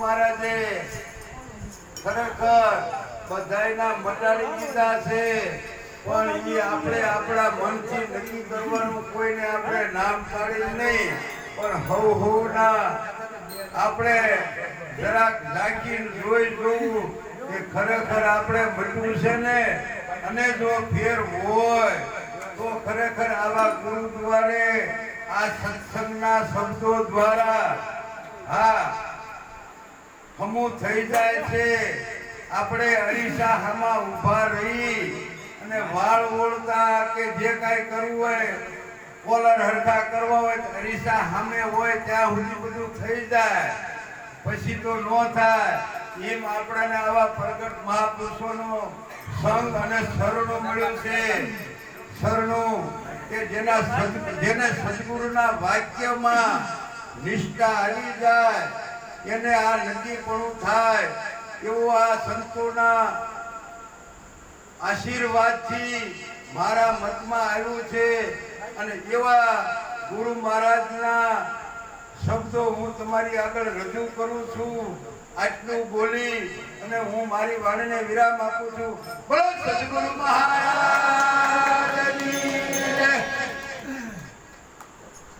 મહારાજે ખરેખર બધાયના મટાડી દીધા છે. પણ એ આપણે આપણા મનથી નક્કી કરવાનું કોઈને આપણે નામ કાઢી નહીં. પણ હવ હવના આપણે જરાક ઝાંકીને જોઈ જોવું કે ખરેખર આપણે મટવું છે ને? અને જો ફેર હોય, તો ખરેખર આવા ગુરુ દ્વારે આ સત્સંગના શબ્દો દ્વારા હા હમું થઈ જાય છે. આપણે અરીસાહામાં ઊભા રહી અને વાળ ઓળતા કે જે કાંઈ કરવું હોય, કોલર હરખા કરવા હોય તો અરીસા સામે હોય, ત્યાં સુધી બધું થઈ જાય. પછી તો ન થાય. એમ આપણાને આવા પ્રગટ મહાપુરુષોનો સંગ અને શરણો મળ્યું છે. શરણો કે જેના જેને સદગુરુના વાક્યમાં નિષ્ઠા આવી જાય. એને આ નજીકપણું થાય એવો આ સંતોના આશીર્વાદથી મારા મતમાં આવ્યું છે. અને એવા ગુરુ મહારાજના શબ્દો હું તમારી આગળ રજૂ કરું છું. આટલું બોલી અને હું મારી વાણીને વિરામ આપું છું. બોલો સદગુરુ મહારાજ